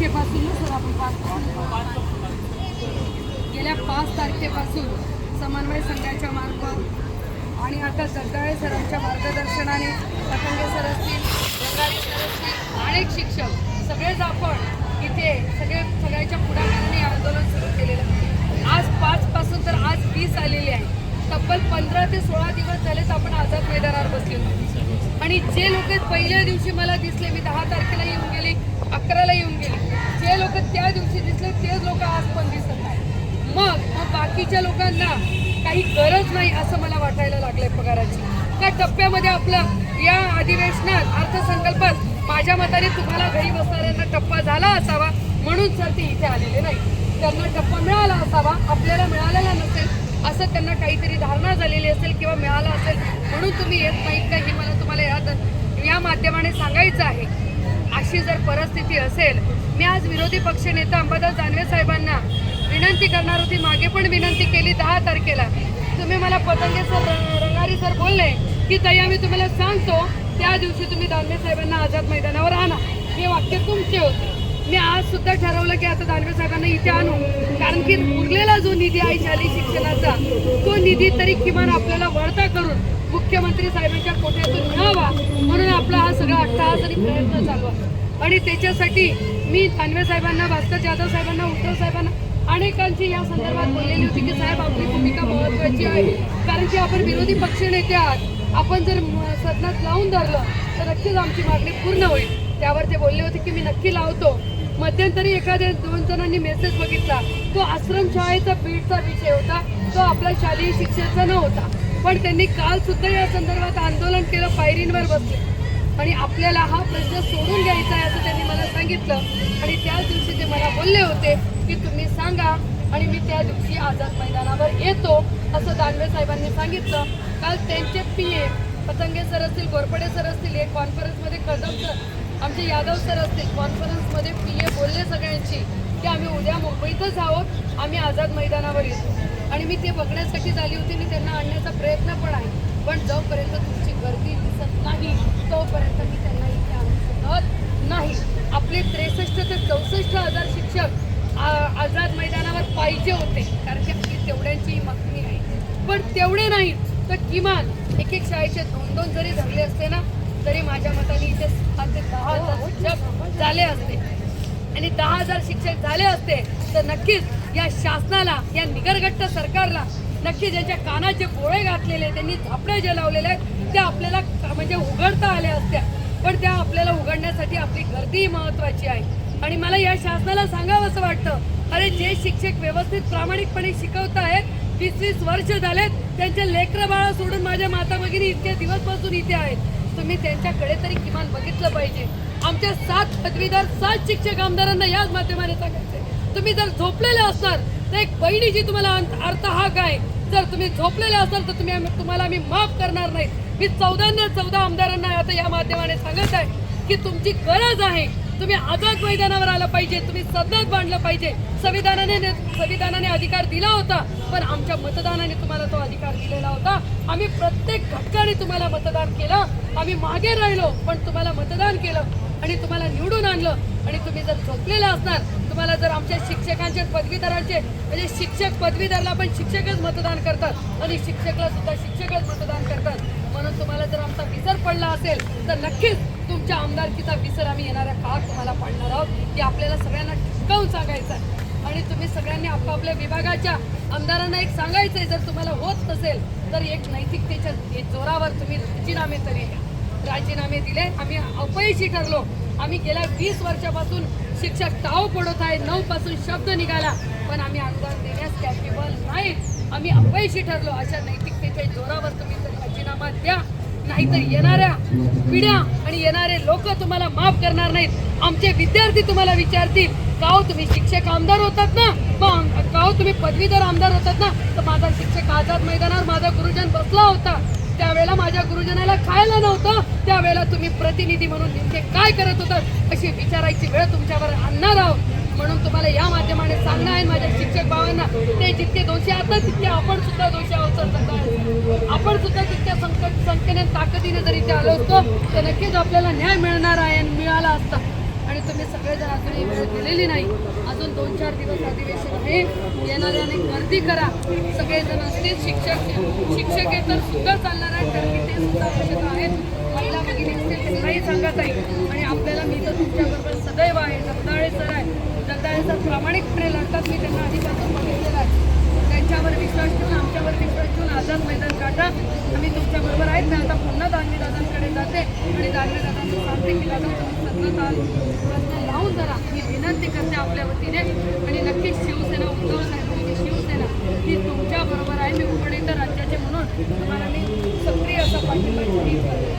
तारखेपासून सर आपण पाच गेल्या पाच तारखेपासून समन्वय संघाच्या मार्फत आणि आता जगदाळे सरांच्या मार्गदर्शनाने पतंगे सर असतील रंगारी सर असतील अनेक शिक्षक सगळेच आपण इथे सगळे सगळ्याच्या पुढाकाराने आंदोलन सुरू केलेलं आहे. आज पाचपासून तर आज वीस आलेले आहे तब्बल पंधरा ते सोळा दिवस झालेच आपण आझाद मैदानावर बसलेलो आणि जे लोक पहिल्या दिवशी मला दिसले मी दहा तारखेला येऊन गेली अकराला येऊन गेली. जे लोक त्या दिवशी दिसले तेच लोक आज पण दिसत नाही मग मग बाकीच्या लोकांना काही गरज नाही असं मला वाटायला लागलंय पगाराची. त्या टप्प्यामध्ये आपलं या अधिवेशनात अर्थसंकल्पात माझ्या मताने तुम्हाला घरी बसणाऱ्यांना टप्पा झाला असावा म्हणून सर ते इथे आलेले नाही त्यांना टप्पा मिळाला असावा आपल्याला मिळालेला नसेल असं त्यांना काहीतरी धारणा झालेली असेल किंवा मिळाला असेल म्हणून तुम्ही येत नाहीत का हे मला तुम्हाला या माध्यमाने सांगायचं आहे. अशी जर परिस्थिती असेल मी आज विरोधी पक्षनेता अंबादास दानवे साहेबांना विनंती करणार होती मागे पण विनंती केली दहा तारखेला. तुम्ही मला पतंगे सर रंगारी सर बोलले की ताई आम्ही तुम्हाला सांगतो त्या दिवशी तुम्ही दानवे साहेबांना आझाद मैदानावर आणा. हे वाक्य तुमचे होते. मी आज सुद्धा ठरवलं की आता दानवे साहेबांना इथे आणू. कारण की उरलेला जो निधी आहे शालेय शिक्षणाचा तो निधी तरी किमान आपल्याला वळता करून मुख्यमंत्री साहेबांच्या कोठ्यातून मिळावा. म्हणून आपला हा सगळा अट्टहास आणि प्रयत्न चालू आहे. आणि त्याच्यासाठी मी दानवे साहेबांना भास्कर जाधव साहेबांना उद्धव साहेबांना अनेकांची या संदर्भात बोललेली होती की साहेब आपली भूमिका महत्वाची आहे. कारण की आपण विरोधी पक्षनेते आहात. आपण जर सदनात लावून धरलं तर नक्कीच आमची मागणी पूर्ण होईल. त्यावर ते बोलले होते की मी नक्की लावतो. मध्यंतरी एखाद्या दोन जणांनी मेसेज बघितला. तो आश्रमशाळेचा बीडचा विषय होता. तो आपला शालेय शिक्षणाचा न होता पण त्यांनी काल सुद्धा या संदर्भात आंदोलन केलं पायरींवर बसले. आणि आपल्याला हा प्रश्न सोडून घ्यायचा आहे असं त्यांनी मला सांगितलं. आणि त्याच दिवशी ते मला बोलले होते की तुम्ही सांगा. आणि मी त्या दिवशी आझाद मैदानावर येतो असं दानवे साहेबांनी सांगितलं. काल त्यांचे पी ए पतंगे सर असतील गोरपडे सर असतील एक कॉन्फरन्समध्ये कदम सर आमचे यादव सर असतील कॉन्फरन्समध्ये पी ए बोलले सगळ्यांची की आम्ही उद्या मुंबईतच आहोत आम्ही आझाद मैदानावर येतो. आणि मी ते बघण्यासाठी झाली होती मी त्यांना आणण्याचा प्रयत्न पण आहे. पण जोपर्यंत तुमची गर्दी दिसत नाही तोपर्यंत मी त्यांना इथे आणू शकत नाही. आपले त्रेसष्ट ते चौसष्ट हजार शिक्षक आझाद मैदानावर पाहिजे होते कारण की आपली तेवढ्यांचीही मागणी आहे. पण तेवढे नाहीत तर किमान एक एक शाळेचे दोन दोन जरी धरले असते ना तरी माझ्या मताने इथे हजार झाले असते. आणि दहा हजार शिक्षक झाले असते तर नक्कीच या शासनाला या निगरगट्ट सरकारला नक्कीच ज्यांच्या कानाचे गोळे घातलेले त्यांनी झापडे ज्या लावलेले आहेत त्या आपल्याला म्हणजे उघडता आल्या असत्या. पण त्या आपल्याला उघडण्यासाठी आपली गर्दी महत्वाची आहे. आणि मला या शासनाला सांगावं असं वाटतं अरे जे शिक्षक व्यवस्थित प्रामाणिकपणे शिकवत आहेत वीस वीस वर्ष झालेत त्यांचे लेकरं बाळा सोडून माझ्या माता भगिनी इतक्या दिवसपासून इथे आहेत. तुम्ही त्यांच्याकडे तरी किमान बघितलं पाहिजे. आमच्या सात पदवीदार सात शिक्षक आमदारांना याच माध्यमाने सांगायचे तुम्ही जर झोपलेले असणार तर एक बहिणीची तुम्हाला अंत- अर्थ हा काय जर तुम्ही झोपलेले असाल तर तुम्ही तुम्हाला आम्ही माफ करणार नाही. मी चौदा चौदा आमदारांना आता या माध्यमाने सांगत आहे की तुमची गरज आहे. तुम्ही आझाद मैदानावर आलं पाहिजे तुम्ही सदनात बांधलं पाहिजे. संविधानाने संविधानाने अधिकार दिला होता पण आमच्या मतदानाने तुम्हाला तो अधिकार दिलेला होता. आम्ही प्रत्येक घटकाने तुम्हाला मतदान केलं आम्ही मागे राहिलो पण तुम्हाला मतदान केलं आणि तुम्हाला निवडून आणलं. आणि तुम्ही जर झोपलेले असणार तुम्हाला जर आमच्या शिक्षकांचे पदवीधरांचे म्हणजे शिक्षक पदवीधरला पण शिक्षकच मतदान करतात आणि शिक्षकला सुद्धा शिक्षकच मतदान करतात. म्हणून तुम्हाला जर आमचा विसर पडला असेल तर नक्कीच तुमच्या आमदारकीचा विसर आम्ही येणाऱ्या काळात तुम्हाला पाडणार आहोत की आपल्याला सगळ्यांना ठिकावून सांगायचं आहे. आणि तुम्ही सगळ्यांनी आपापल्या विभागाच्या आमदारांना एक सांगायचं आहे जर तुम्हाला होत नसेल तर एक नैतिकतेच्या जोरावर तुम्ही राजीनामे तरी द्या. राजीनामे दिले आम्ही अपयशी ठरलो. आम्ही गेल्या वीस वर्षापासून शिक्षक टाव पडत आहे नऊ पासून शब्द निघाला पण आम्ही अनुदान देण्यास कॅपेबल नाही आम्ही अपयशी ठरलो अशा नैतिकतेच्या जोरावर तुम्ही तर राजीनामा द्या. नाहीतर येणाऱ्या पिढ्या आणि येणारे लोक तुम्हाला माफ करणार नाहीत. आमचे विद्यार्थी तुम्हाला विचारतील का हो तुम्ही शिक्षक आमदार होतात ना? मग का हो तुम्ही पदवीधर आमदार होतात ना? तर माझा शिक्षक आझाद मैदानावर माझा गुरुजन बसला होता. त्यावेळेला माझ्या गुरुजनाला खायला नव्हतं. त्यावेळेला तुम्ही प्रतिनिधी म्हणून नेमके काय करत होतात अशी विचारायची वेळ तुमच्यावर आणणार आहोत. म्हणून तुम्हाला या माध्यमाने सांगणं आहे माझ्या शिक्षक भावांना. ते जितके दोषी आता तितके आपण सुद्धा दोषी आहोत सर आपण सुद्धा तितक्या संकट संख्येने ताकदीने जरी ते आलो असतो तर नक्कीच आपल्याला न्याय मिळणार आहे आणि मिळाला असता. आणि तुम्ही सगळेजण अजूनही वेळ दिलेली नाही. अजून दोन चार दिवस अधिवेशन आहे. येणाऱ्याने गर्दी करा. सगळेजण असतील शिक्षक शिक्षकेतर सुद्धा चालणार आहेत कारण की ते सुद्धा आवश्यक आहेत. महिला भगिनी असतील त्यांनाही सांगत आहे. आणि आपल्याला मी तर तुमच्याबरोबर सदैव आहे जगदाळे आहे जगदाळे प्रामाणिकपणे लढतात. मी त्यांना आधीपासून बघितलेलं आहे. त्यांच्यावर विश्वास ठेवून आमच्यावर विश्वास ठेवून आझाद मैदान काढा. आम्ही तुमच्याबरोबर आहेत. मी आता पुन्हा दानवी दादांकडे जाते. आणि दानवी दादांना सांगते की दादा तुम्ही सतत आज प्रश्न लावून जरा मी विनंती करते आपल्या वतीने. आणि नक्कीच शिवसेना उद्धव साहेबांची शिवसेना ही तुमच्याबरोबर आहे. मी उघडे तर राज्याचे म्हणून तुम्हाला मी सक्रिय असा पाठिंबा